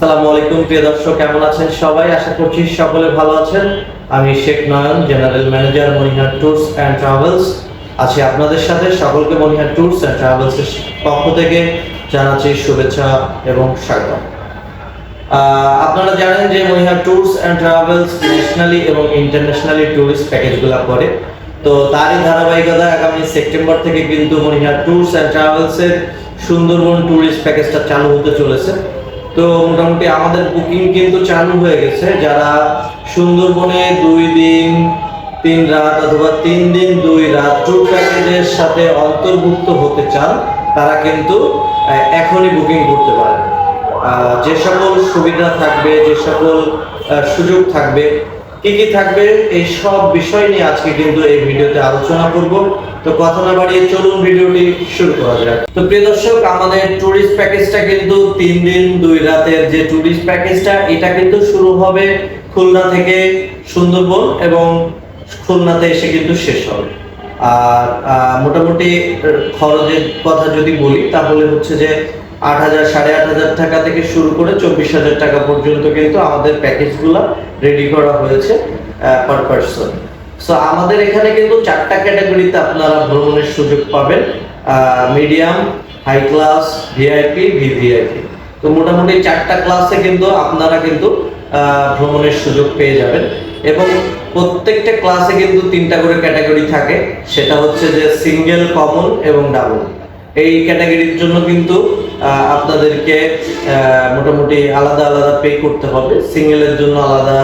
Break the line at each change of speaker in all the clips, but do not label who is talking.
আসসালামু আলাইকুম, প্রিয় দর্শক, কেমন আছেন সবাই? আশা করছি সকলে ভালো আছেন। আমি Sheikh Nayan, general manager Monihar tours and travels. আছি আপনাদের সাথে, সকলকে মনিহার ট্যুরস অ্যান্ড ট্রাভেলসের পক্ষ থেকে জানাচ্ছি শুভেচ্ছা এবং স্বাগত আপনারা জানেন যে Monihar Tours and Travels nationally এবং ইন্টারন্যাশনালি ট্যুরিস্ট প্যাকেজগুলো করে তো তারই ধারাবাহিকতা আগামী সেপ্টেম্বর থেকে কিন্তু মনিহার ট্যুরস অ্যান্ড ট্রাভেলসের সুন্দরবন ট্যুরিস্ট প্যাকেজটা চালু হতে চলেছে। তো মোটামুটি আমাদের বুকিং কিন্তু চালু হয়ে গেছে। যারা সুন্দরবনে দুই দিন তিন রাত অথবা তিন দিন দুই রাত ট্যুর প্যাকেজের সাথে অন্তর্ভুক্ত হতে চান তারা কিন্তু এখনই বুকিং করতে আহ, যে সকল সুবিধা থাকবে যে সকল সুযোগ থাকবে কি কি থাকবে এই সব বিষয় নিয়ে আজকে কিন্তু এই ভিডিওতে আলোচনা করব। তো কথা না বাড়িয়ে চলুন ভিডিওটি শুরু করা যাক। তো প্রিয় দর্শক, আমাদের ট্যুরিস্ট প্যাকেজটা কিন্তু তিন দিন, দুই রাতের যে ট্যুরিস্ট প্যাকেজটা এটা কিন্তু শুরু হবে খুলনা থেকে সুন্দরবন এবং খুলনাতে এসে কিন্তু শেষ হবে। আর মোটামুটি খরচের কথা যদি বলি, তাহলে হচ্ছে যে আট হাজার, সাড়ে আট হাজার টাকা থেকে শুরু করে চব্বিশ হাজার টাকা পর্যন্ত কিন্তু আমাদের প্যাকেজগুলো রেডি করা হয়েছে পার পার্সন সো আমাদের এখানে কিন্তু চারটা ক্যাটাগরিতে আপনারা ভ্রমণের সুযোগ পাবেন। Medium high class VIP VVIP তো মোটামুটি চারটা ক্লাসে কিন্তু আপনারা কিন্তু ভ্রমণের সুযোগ পেয়ে যাবেন। এবং প্রত্যেকটা ক্লাসে কিন্তু তিনটা করে ক্যাটাগরি থাকে। সেটা হচ্ছে যে সিঙ্গেল কমন এবং ডাবল এই ক্যাটাগরির জন্য কিন্তু আপনাদেরকে মোটামুটি আলাদা আলাদা পে করতে হবে। সিঙ্গেলের জন্য আলাদা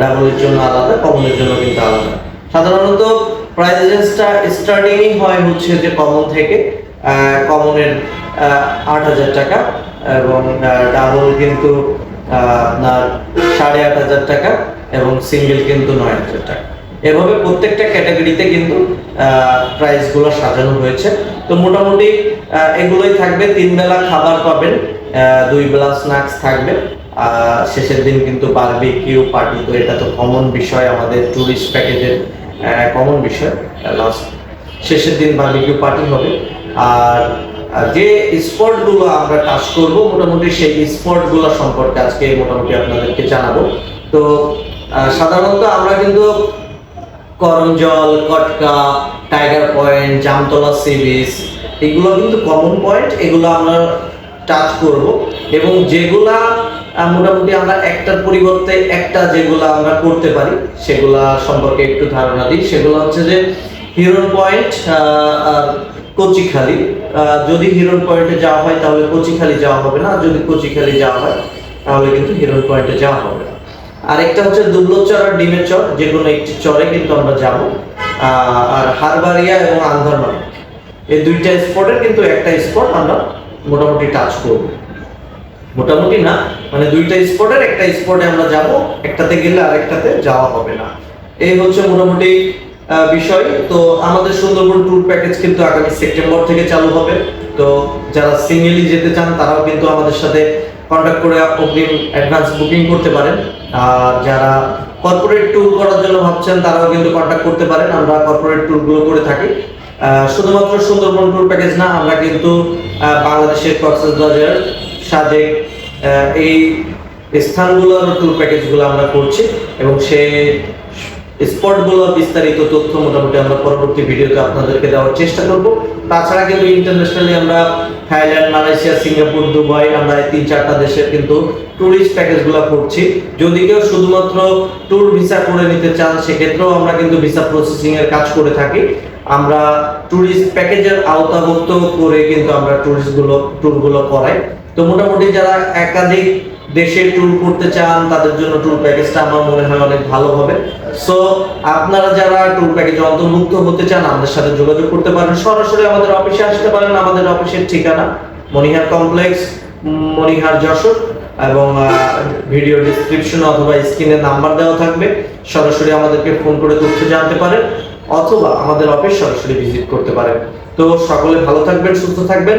ডাবলের জন্য আলাদা, কমনের জন্য কিন্তু আলাদা। সাধারণত প্রাইস রেঞ্জটা স্টার্টিংই হয় হচ্ছে যে কমন থেকে কমনের আট হাজার টাকা এবং ডাবল কিন্তু আপনার সাড়ে আট হাজার টাকা এবং সিঙ্গেল কিন্তু নয় হাজার টাকা। এভাবে প্রত্যেকটা ক্যাটাগরিতে কিন্তু প্রাইসগুলো সাজানো হয়েছে। তো মোটামুটি এগুলোই থাকবে। তিন বেলা খাবার পাবেন দুই বেলা স্ন্যাক্স থাকবে। শেষের দিন কিন্তু বারবিকিউ পার্টি তো এটা তো কমন বিষয়, আমাদের ট্যুরিস্ট প্যাকেজের কমন বিষয় লাস্ট শেষের দিন বারবিকিউ পার্টি হবে। আর যে স্পটগুলো আমরা টাচ করব, মোটামুটি সেই স্পটগুলো সম্পর্কে আজকে মোটামুটি আপনাদেরকে জানাব। তো সাধারণত আমরা কিন্তু Karamjal Katka tiger point Jamtala sea beach এগুলো কিন্তু কমন পয়েন্ট এগুলো আমরা টাচ করব। এবং যেগুলা মোটামুটি আমরা একটার পরিবর্তে একটা যেগুলো আমরা করতে পারি, সেগুলা সম্পর্কে একটু ধারণা দিই। সেগুলো হচ্ছে যে হিরন পয়েন্ট কচিখালি। যদি হিরন পয়েন্টে যাওয়া হয়, তাহলে কচিখালি যাওয়া হবে না। যদি কচিখালি যাওয়া হয়, তাহলে কিন্তু হিরন পয়েন্টে যাওয়া হবে না। আরেকটা হচ্ছে দুবলো চর আর ডিমের চর যে কোনো একটি চরে কিন্তু আমরা যাব। আর হারবারিয়া এবং আন্ধারমানি এই দুইটা স্পটের কিন্তু একটা স্পট আমরা মোটামুটি টাচ করব। মোটামুটি না মানে দুইটা স্পটের একটা স্পটে আমরা যাব, একটাতে গেলে আরেকটাতে যাওয়া হবে না। এই হচ্ছে মোটামুটি বিষয়। তো আমাদের সুন্দরবন ট্যুর প্যাকেজ কিন্তু আগামী সেপ্টেম্বর থেকে চালু হবে। তো যারা সিঙ্গেলি যেতে চান, তারাও কিন্তু আমাদের সাথে কন্ট্যাক্ট করে অগ্রিম অ্যাডভান্স বুকিং করতে পারেন। আর যারা কর্পোরেট ট্যুর করার জন্য ভাবছেন, তারাও কিন্তু কন্ট্যাক্ট করতে পারেন। আমরা কর্পোরেট ট্যুরগুলো করে থাকি। শুধুমাত্র সুন্দরবন ট্যুর প্যাকেজ না, আমরা কিন্তু বাংলাদেশের কক্সবাজার সাজেক এই স্থানগুলোর ট্যুর প্যাকেজগুলো আমরা করছি এবং সেই স্পটগুলোর বিস্তারিত তথ্য মোটামুটি আমরা পরবর্তী ভিডিওতে আপনাদেরকে দেওয়ার চেষ্টা করব। তাছাড়া কিন্তু ইন্টারন্যাশনালি আমরা থাইল্যান্ড, মালয়েশিয়া, সিঙ্গাপুর, দুবাই, আমরা এই তিন চারটা দেশের কিন্তু ট্যুরিস্ট প্যাকেজগুলো করছি। যদি কেউ শুধুমাত্র ট্যুর ভিসা করে নিতে চান, সেক্ষেত্রেও আমরা কিন্তু ভিসা প্রসেসিং এর কাজ করে থাকি। আমরা ট্যুরিস্ট প্যাকেজের আওতাভুক্ত করে কিন্তু আমরা ট্যুরিস্টগুলো ট্যুরগুলো করাই। তো মোটামুটি যারা একাধিক দেশে ট্যুর করতে চান, তাদের জন্য ট্যুর প্যাকেজটা আমার মনে হয় অনেক ভালো হবে। সো আপনারা যারা ট্যুর প্যাকেজে অন্তর্ভুক্ত হতে চান, আমাদের সাথে যোগাযোগ করতে পারেন। সরাসরি আমাদের অফিসে আসতে পারেন। আমাদের অফিসের ঠিকানা মনিহার কমপ্লেক্স মনিহার যশোর এবং ভিডিও ডিসক্রিপশন অথবা স্ক্রিনে নাম্বার দেওয়া থাকবে। সরাসরি আমাদেরকে ফোন করে তথ্য জানতে পারেন অথবা আমাদের অফিস সরাসরি ভিজিট করতে পারেন। তো সকলে ভালো থাকবেন, সুস্থ থাকবেন।